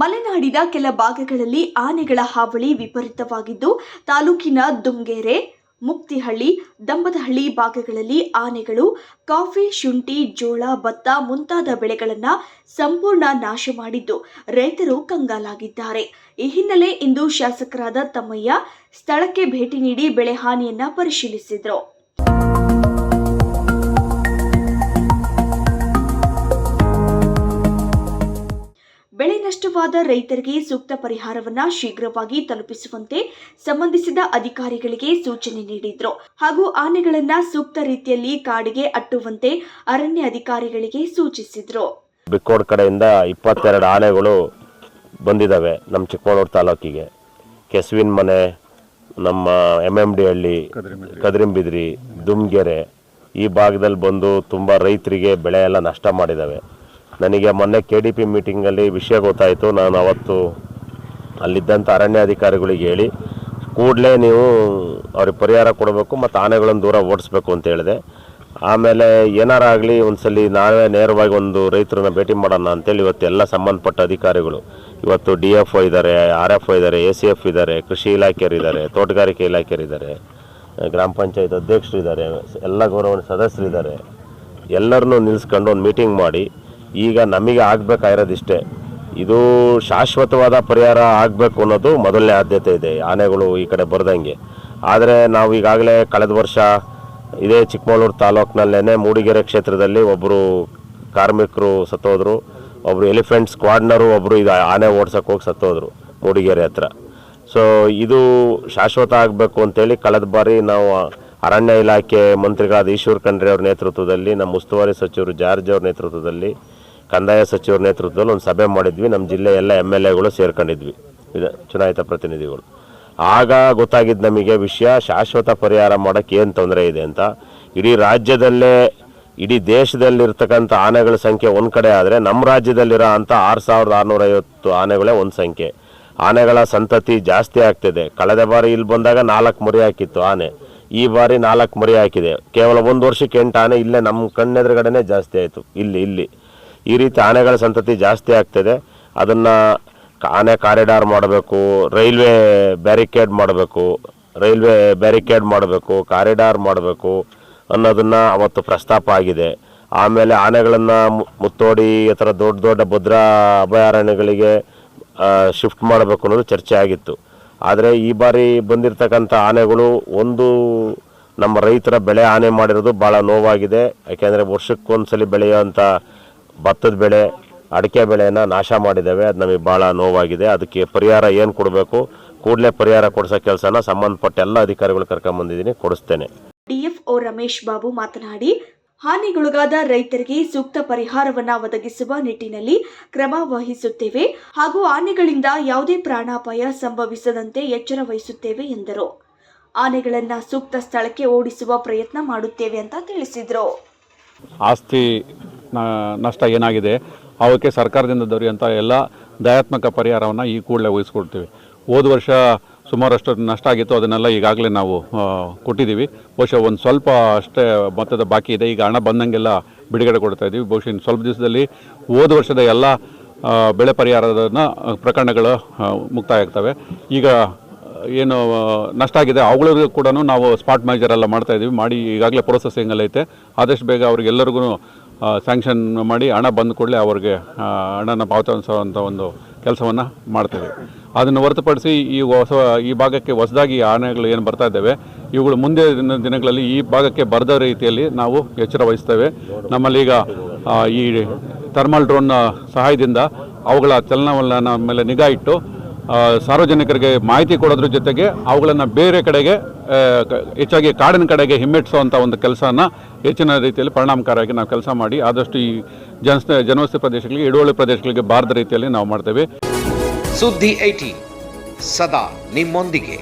ಮಲೆನಾಡಿನ ಕೆಲ ಭಾಗಗಳಲ್ಲಿ ಆನೆಗಳ ಹಾವಳಿ ವಿಪರೀತವಾಗಿದ್ದು, ತಾಲೂಕಿನ ದುಮ್ಗೆರೆ ಮುಕ್ತಿಹಳ್ಳಿ, ದಂಬದಹಳ್ಳಿ ಭಾಗಗಳಲ್ಲಿ ಆನೆಗಳು, ಕಾಫಿ, ಶುಂಠಿ, ಜೋಳ, ಭತ್ತ ಮುಂತಾದ ಬೆಳೆಗಳನ್ನು ಸಂಪೂರ್ಣ ನಾಶ ಮಾಡಿದ್ದು ರೈತರು ಕಂಗಾಲಾಗಿದ್ದಾರೆ. ಈ ಹಿನ್ನೆಲೆ ಇಂದು ಶಾಸಕರಾದ ತಮ್ಮಯ್ಯ ಸ್ಥಳಕ್ಕೆ ಭೇಟಿ ನೀಡಿ ಬೆಳೆ ಹಾನಿಯನ್ನ ಪರಿಶೀಲಿಸಿದರು. ನಷ್ಟವಾದ ರೈತರಿಗೆ ಸೂಕ್ತ ಪರಿಹಾರವನ್ನ ಶೀಘ್ರವಾಗಿ ತಲುಪಿಸುವಂತೆ ಸಂಬಂಧಿಸಿದ ಅಧಿಕಾರಿಗಳಿಗೆ ಸೂಚನೆ ನೀಡಿದ್ರು. ಹಾಗೂ ಆನೆಗಳನ್ನ ಸೂಕ್ತ ರೀತಿಯಲ್ಲಿ ಕಾಡಿಗೆ ಅಟ್ಟುವಂತೆ ಅರಣ್ಯ ಅಧಿಕಾರಿಗಳಿಗೆ ಸೂಚಿಸಿದ್ರು. ಬಿಕ್ಕೋಡ್ ಕಡೆಯಿಂದ ಇಪ್ಪತ್ತೆರಡು ಆನೆಗಳು ಬಂದಿದ್ದಾವೆ ನಮ್ಮ ಚಿಕ್ಕಮಗಳೂರು ತಾಲೂಕಿಗೆ. ಕೆಸುವಿನ ಮನೆ, ನಮ್ಮ ಎಂ ಎಂ ಡಿ ಹಳ್ಳಿ, ಕದ್ರಿಂಬಿದ್ರಿ, ದುಮ್ಗೆರೆ ಈ ಭಾಗದಲ್ಲಿ ಬಂದು ತುಂಬ ರೈತರಿಗೆ ಬೆಳೆ ಎಲ್ಲ ನಷ್ಟ ಮಾಡಿದ್ದಾವೆ ನನಗೆ ಮೊನ್ನೆ ಕೆ ಡಿ ಪಿ ಮೀಟಿಂಗಲ್ಲಿ ವಿಷಯ ಗೊತ್ತಾಯಿತು. ನಾನು ಅವತ್ತು ಅಲ್ಲಿದ್ದಂಥ ಅರಣ್ಯಾಧಿಕಾರಿಗಳಿಗೆ ಹೇಳಿ, ಕೂಡಲೇ ನೀವು ಅವ್ರಿಗೆ ಪರಿಹಾರ ಕೊಡಬೇಕು ಮತ್ತು ಆನೆಗಳನ್ನು ದೂರ ಓಡಿಸ್ಬೇಕು ಅಂತ ಹೇಳಿದೆ. ಆಮೇಲೆ ಏನಾರಾಗಲಿ ಸಲ ನಾವೇ ನೇರವಾಗಿ ಒಂದು ರೈತರನ್ನ ಭೇಟಿ ಮಾಡೋಣ ಅಂತೇಳಿ ಇವತ್ತು ಎಲ್ಲ ಸಂಬಂಧಪಟ್ಟ ಅಧಿಕಾರಿಗಳು, ಇವತ್ತು ಡಿ ಎಫ್ ಒ ಇದ್ದಾರೆ ಆರ್ ಎಫ್ ಒ ಇದ್ದಾರೆ ಎ ಸಿ ಎಫ್ ಇದ್ದಾರೆ ಕೃಷಿ ಇಲಾಖೆಯರು ಇದ್ದಾರೆ ತೋಟಗಾರಿಕೆ ಇಲಾಖೆಯರಿದ್ದಾರೆ ಗ್ರಾಮ ಪಂಚಾಯತ್ ಅಧ್ಯಕ್ಷರು ಇದ್ದಾರೆ ಎಲ್ಲ ಗೌರವ ಸದಸ್ಯರಿದ್ದಾರೆ ಎಲ್ಲರನ್ನೂ ನಿಲ್ಲಿಸ್ಕೊಂಡು ಒಂದು ಮೀಟಿಂಗ್ ಮಾಡಿ ಈಗ ನಮಗೆ ಆಗ್ಬೇಕಾಗಿರೋದಿಷ್ಟೇ. ಇದು ಶಾಶ್ವತವಾದ ಪರಿಹಾರ ಆಗಬೇಕು ಅನ್ನೋದು ಮೊದಲನೇ ಆದ್ಯತೆ ಇದೆ, ಆನೆಗಳು ಈ ಕಡೆ ಬರ್ದಂಗೆ. ಆದರೆ ನಾವು ಈಗಾಗಲೇ ಕಳೆದ ವರ್ಷ ಇದೇ ಚಿಕ್ಕಮಗಳೂರು ತಾಲೂಕಿನಲ್ಲೇ ಮೂಡಿಗೆರೆ ಕ್ಷೇತ್ರದಲ್ಲಿ ಒಬ್ಬರು ಕಾರ್ಮಿಕರು ಸತ್ತೋದ್ರು ಒಬ್ಬರು ಎಲಿಫೆಂಟ್ ಸ್ಕ್ವಾಡ್ನರು ಒಬ್ಬರು ಇದು ಆನೆ ಓಡ್ಸೋಕೆ ಹೋಗಿ ಸತ್ತೋದ್ರು ಮೂಡಿಗೆರೆ ಹತ್ರ. ಸೊ ಇದು ಶಾಶ್ವತ ಆಗಬೇಕು ಅಂತೇಳಿ ಕಳೆದ ಬಾರಿ ನಾವು ಅರಣ್ಯ ಇಲಾಖೆ ಮಂತ್ರಿಗಳಾದ ಈಶ್ವರ್ ಖಂಡ್ರೆ ಅವ್ರ ನೇತೃತ್ವದಲ್ಲಿ, ನಮ್ಮ ಉಸ್ತುವಾರಿ ಸಚಿವರು ಜಾರ್ಜ್ ಅವ್ರ ನೇತೃತ್ವದಲ್ಲಿ ಕಂದಾಯ ಸಚಿವರ ನೇತೃತ್ವದಲ್ಲಿ ಒಂದು ಸಭೆ ಮಾಡಿದ್ವಿ. ನಮ್ಮ ಜಿಲ್ಲೆ ಎಲ್ಲ ಎಂ ಎಲ್ ಎಗಳು ಸೇರ್ಕೊಂಡಿದ್ವಿ. ಚುನಾಯಿತ ಪ್ರತಿನಿಧಿಗಳು. ಆಗ ಗೊತ್ತಾಗಿದ್ದು ನಮಗೆ ವಿಷಯ, ಶಾಶ್ವತ ಪರಿಹಾರ ಮಾಡೋಕ್ಕೆ ಏನು ತೊಂದರೆ ಇದೆ ಅಂತ. ಇಡೀ ರಾಜ್ಯದಲ್ಲೇ, ಇಡೀ ದೇಶದಲ್ಲಿರ್ತಕ್ಕಂಥ ಆನೆಗಳ ಸಂಖ್ಯೆ ಒಂದು ಕಡೆ ಆದರೆ ನಮ್ಮ ರಾಜ್ಯದಲ್ಲಿರೋ ಅಂಥ ಆರು ಸಾವಿರದ ಆರುನೂರೈವತ್ತು ಆನೆಗಳೇ ಒಂದು ಸಂಖ್ಯೆ. ಆನೆಗಳ ಸಂತತಿ ಜಾಸ್ತಿ ಆಗ್ತಿದೆ. ಕಳೆದ ಬಾರಿ ಇಲ್ಲಿ ಬಂದಾಗ ನಾಲ್ಕು ಮರಿ ಹಾಕಿತ್ತು ಆನೆ. ಈ ಬಾರಿ ನಾಲ್ಕು ಮರಿ ಹಾಕಿದೆ. ಕೇವಲ ಒಂದು ವರ್ಷಕ್ಕೆ ಎಂಟು ಆನೆ ಇಲ್ಲೇ ನಮ್ಮ ಕಣ್ಣೆದುರುಗಡೆನೇ ಜಾಸ್ತಿ ಆಯಿತು. ಇಲ್ಲಿ ಇಲ್ಲಿ. ಈ ರೀತಿ ಆನೆಗಳ ಸಂತತಿ ಜಾಸ್ತಿ ಆಗ್ತಿದೆ. ಅದನ್ನು ಆನೆ ಕಾರಿಡಾರ್ ಮಾಡಬೇಕು, ರೈಲ್ವೆ ಬ್ಯಾರಿಕೇಡ್ ಮಾಡಬೇಕು, ರೈಲ್ವೆ ಬ್ಯಾರಿಕೇಡ್ ಮಾಡಬೇಕು, ಕಾರಿಡಾರ್ ಮಾಡಬೇಕು ಅನ್ನೋದನ್ನು ಅವತ್ತು ಪ್ರಸ್ತಾಪ ಆಗಿದೆ. ಆಮೇಲೆ ಆನೆಗಳನ್ನು ಮುತ್ತೋಡಿ ಈ ಥರ ದೊಡ್ಡ ದೊಡ್ಡ ಭದ್ರಾ ಅಭಯಾರಣ್ಯಗಳಿಗೆ ಶಿಫ್ಟ್ ಮಾಡಬೇಕು ಅನ್ನೋದು ಚರ್ಚೆ ಆಗಿತ್ತು. ಆದರೆ ಈ ಬಾರಿ ಬಂದಿರತಕ್ಕಂಥ ಆನೆಗಳು ಒಂದು ನಮ್ಮ ರೈತರ ಬೆಳೆ ಆನೆ ಮಾಡಿರೋದು ಭಾಳ ನೋವಾಗಿದೆ. ಯಾಕೆಂದರೆ ವರ್ಷಕ್ಕೊಂದ್ಸಲಿ ಬೆಳೆಯುವಂಥ ಭತ್ತದ ಬೆಳೆ, ಅಡಿಕೆ ಬೆಳೆಯನ್ನು ನಾಶ ಮಾಡಿದ್ದೇವೆ. ಅದು ನಮಗೆ ಭಾಳ ನೋವಾಗಿದೆ. ಅದಕ್ಕೆ ಪರಿಹಾರ ಏನು ಕೊಡಬೇಕು? ಕೂಡಲೇ ಪರಿಹಾರ ಕೊಡಿಸೋ ಕೆಲಸನ ಸಂಬಂಧಪಟ್ಟ ಎಲ್ಲ ಅಧಿಕಾರಿಗಳು ಕರ್ಕೊಂಬಂದಿದ್ದೀನಿ ಕೊಡಿಸ್ತೇನೆ. ಡಿಎಫ್ಒ ರಮೇಶ್ ಬಾಬು ಮಾತನಾಡಿ, ಹಾನಿಗೊಳಗಾದ ರೈತರಿಗೆ ಸೂಕ್ತ ಪರಿಹಾರವನ್ನ ಒದಗಿಸುವ ನಿಟ್ಟಿನಲ್ಲಿ ಕ್ರಮ ವಹಿಸುತ್ತೇವೆ ಹಾಗೂ ಆನೆಗಳಿಂದ ಯಾವುದೇ ಪ್ರಾಣಾಪಾಯ ಸಂಭವಿಸದಂತೆ ಎಚ್ಚರ ವಹಿಸುತ್ತೇವೆ ಎಂದರು. ಆನೆಗಳನ್ನ ಸೂಕ್ತ ಸ್ಥಳಕ್ಕೆ ಓಡಿಸುವ ಪ್ರಯತ್ನ ಮಾಡುತ್ತೇವೆ ಅಂತ ತಿಳಿಸಿದರು. ಆಸ್ತಿ ನಷ್ಟ ಏನಾಗಿದೆ, ಅವಕ್ಕೆ ಸರ್ಕಾರದಿಂದ ದೊರೆಯುವಂಥ ಎಲ್ಲ ದಯಾತ್ಮಕ ಪರಿಹಾರವನ್ನು ಈ ಕೂಡಲೇ ವಹಿಸ್ಕೊಡ್ತೀವಿ ಹೋದ ವರ್ಷ ಸುಮಾರಷ್ಟು ನಷ್ಟ ಆಗಿತ್ತು, ಅದನ್ನೆಲ್ಲ ಈಗಾಗಲೇ ನಾವು ಕೊಟ್ಟಿದ್ದೀವಿ. ಬಹುಶಃ ಒಂದು ಸ್ವಲ್ಪ ಅಷ್ಟೇ ಮೊತ್ತದ ಬಾಕಿ ಇದೆ. ಈಗ ಹಣ ಬಂದಂಗೆಲ್ಲ ಬಿಡುಗಡೆ ಕೊಡ್ತಾ ಇದ್ದೀವಿ. ಬಹುಶಃ ಇನ್ನು ಸ್ವಲ್ಪ ದಿವಸದಲ್ಲಿ ಹೋದ ವರ್ಷದ ಎಲ್ಲ ಬೆಳೆ ಪರಿಹಾರದನ್ನ ಪ್ರಕರಣಗಳು ಮುಕ್ತಾಯ ಆಗ್ತವೆ. ಈಗ ಏನು ನಷ್ಟ ಆಗಿದೆ, ಅವುಗಳಿಗೂ ಕೂಡ ನಾವು ಸ್ಪಾಟ್ ಮ್ಯಾನೇಜರ್ ಎಲ್ಲ ಮಾಡ್ತಾ ಇದ್ದೀವಿ. ಮಾಡಿ, ಈಗಾಗಲೇ ಪ್ರೊಸೆಸಿಂಗ್ ಎಲ್ಲ ಐತೆ ಆದಷ್ಟು ಬೇಗ ಅವ್ರಿಗೆಲ್ಲರಿಗೂ ಸ್ಯಾಂಕ್ಷನ್ ಮಾಡಿ ಹಣ ಬಂದ ಕೂಡಲೇ ಅವ್ರಿಗೆ ಹಣನ ಪಾವತಿಸುವಂಥ ಒಂದು ಕೆಲಸವನ್ನು ಮಾಡ್ತೇವೆ ಅದನ್ನು ಹೊರತುಪಡಿಸಿ ಈ ಹೊಸ, ಈ ಭಾಗಕ್ಕೆ ಹೊಸದಾಗಿ ಆನೆಗಳು ಏನು ಬರ್ತಾ ಇದ್ದಾವೆ, ಇವುಗಳು ಮುಂದೆ ದಿನ, ದಿನಗಳಲ್ಲಿ ಈ ಭಾಗಕ್ಕೆ ಬರದ ರೀತಿಯಲ್ಲಿ ನಾವು ಎಚ್ಚರ ವಹಿಸ್ತೇವೆ. ನಮ್ಮಲ್ಲಿ ಈಗ ಈ ಥರ್ಮಲ್ ಡ್ರೋನ್ನ ಸಹಾಯದಿಂದ ಅವುಗಳ ಚಲನವಲನ ಮೇಲೆ ನಿಗಾ ಇಟ್ಟು ಸಾರ್ವಜನಿಕರಿಗೆ ಮಾಹಿತಿ ಕೊಡೋದ್ರ ಜೊತೆಗೆ ಅವುಗಳನ್ನು ಬೇರೆ ಕಡೆಗೆ ಹೆಚ್ಚಾಗಿ ಕಾಡಿನ ಕಡೆಗೆ ಹಿಮ್ಮೆಟ್ಟಿಸುವಂಥ ಒಂದು ಕೆಲಸನ ಹೆಚ್ಚಿನ ರೀತಿಯಲ್ಲಿ ಪರಿಣಾಮಕಾರಿಯಾಗಿ ನಾವು ಕೆಲಸ ಮಾಡಿ ಆದಷ್ಟು ಈ ಜನಸ್ ಜನವಸತಿ ಪ್ರದೇಶಗಳಿಗೆ ಇಡುವಳಿ ಪ್ರದೇಶಗಳಿಗೆ ಬಾರದ ರೀತಿಯಲ್ಲಿ ನಾವು ಮಾಡ್ತೇವೆ. ಸುದ್ದಿ ಐಟಿ ಸದಾ ನಿಮ್ಮೊಂದಿಗೆ.